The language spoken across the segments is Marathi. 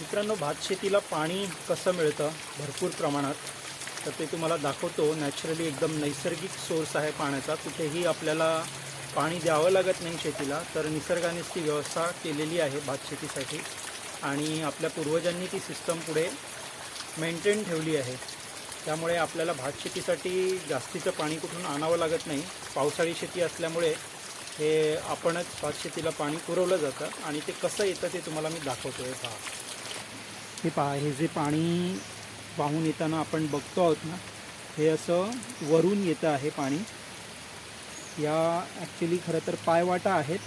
मित्रांनो भात शेतीला पाणी कसं मिळतं? भरपूर प्रमाणात. तर ते तुम्हाला दाखवतो. नॅचरली एकदम नैसर्गिक सोर्स आहे पाण्याचा. कुठेही आपल्याला पाणी द्यावं लागत नाही शेतीला. तर निसर्गानेच ती व्यवस्था केलेली आहे भात शेतीसाठी. आणि आपल्या पूर्वजांनी ती सिस्टम पुढे मेंटेन ठेवली आहे. त्यामुळे आपल्याला भात शेतीसाठी जास्तीचं पाणी कुठून आणावं लागत नाही. पावसाळी शेती असल्यामुळे हे आपणच भात शेतीला पाणी पुरवलं जातं. आणि ते कसं येतं ते तुम्हाला मी दाखवतो आहे पहा हे पहा हे जे पाणी वाहून येताना आपण बघतो आहोत ना हे असं वरून येतं आहे पाणी. या ॲक्च्युली खरं तर पायवाटा आहेत.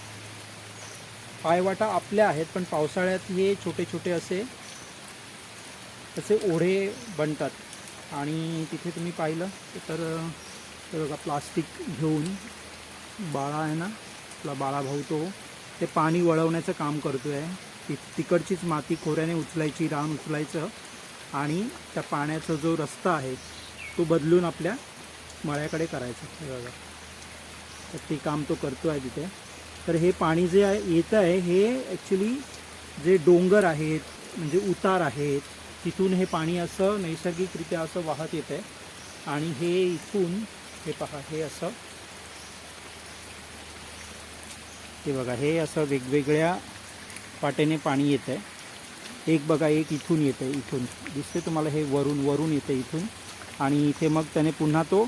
पायवाटा आपल्या आहेत पण पावसाळ्यात हे छोटे छोटे असे असे ओढे बनतात. आणि तिथे तुम्ही पाहिलं तर बघा प्लास्टिक घेऊन बाळा आहे ना आपला बाळा भाऊ तो ते पाणी वळवण्याचं काम करतो आहे ती तिकडचीच माती खोऱ्याने उचलायची रान उचलायचं आणि त्या पाण्याचा जो रस्ता आहे तो बदलून आपल्या मळ्याकडे करायचा. हे बघा. तर ते काम तो करतो आहे तिथे. तर हे पाणी जे आहे येतं आहे हे ॲक्च्युली जे डोंगर आहेत म्हणजे उतार आहेत तिथून हे पाणी असं नैसर्गिकरित्या असं वाहत येतं आहे. आणि हे इथून हे पहा हे असं हे बघा हे असं वेगवेगळ्या पाट्याने पाणी येतं आहे एक बघा एक इथून येतं आहे इथून. दिसते तुम्हाला हे वरून वरून येतं इथून. आणि इथे मग त्याने पुन्हा तो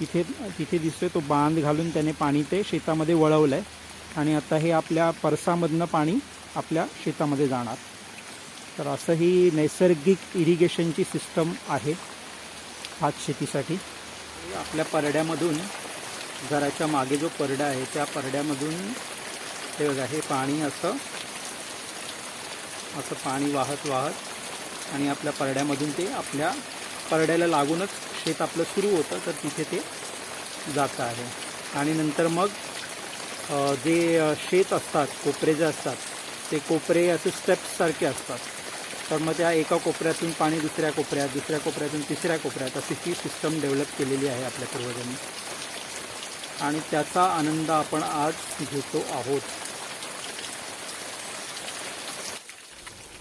इथे तिथे दिसतोय तो बांध घालून त्याने पाणी ते शेतामध्ये वळवलं आहे आणि आता हे आपल्या परसामधनं पाणी आपल्या शेतामध्ये जाणार. तर असं ही नैसर्गिक इरिगेशनची सिस्टम आहे भात शेतीसाठी. आपल्या परड्यामधून घराच्या मागे जो परडा आहे त्या परड्यामधून हे बघा हे पाणी असं असं पाणी वाहत वाहत आणि आपल्या परड्यामधून ते आपल्या परड्याला लागूनच शेत आपलं सुरू होतं तर तिथे ते जातं आहे. आणि नंतर मग जे शेत असतात कोपरे जे असतात ते कोपरे असे स्टेप्ससारखे असतात. तर मग त्या एका कोपऱ्यातून पाणी दुसऱ्या कोपऱ्यात दुसऱ्या कोपऱ्यातून तिसऱ्या कोपऱ्यात अशी ती सिस्टम डेव्हलप केलेली आहे आपल्या पूर्वजांनी. आणि त्याचा आनंद आपण आज घेतो आहोत.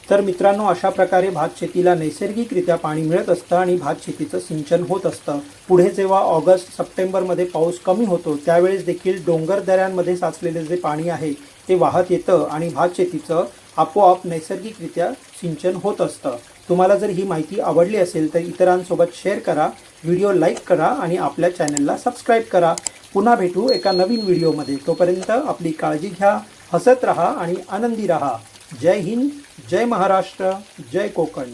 तर मित्रांनो अशा प्रकारे भात शेतीला नैसर्गिकरित्या पाणी मिळत असतं आणि भात शेतीचं सिंचन होत असतं. पुढे जेव्हा ऑगस्ट सप्टेंबरमध्ये पाऊस कमी होतो त्यावेळेस देखील डोंगर दऱ्यांमध्ये साचलेले जे पाणी आहे ते वाहत येतं आणि भात शेतीचं आपोआप नैसर्गिकरित्या सिंचन होत असतं. तुम्हाला जर ही माहिती आवडली असेल तर इतरांसोबत शेअर करा व्हिडिओ लाईक करा आणि आपल्या चॅनलला सबस्क्राईब करा. पुन्हा भेटू एका नवीन व्हिडिओमध्ये तोपर्यंत आपली काळजी घ्या हसत रहा आणि आनंदी रहा. जय हिंद. जय महाराष्ट्र जय कोकण.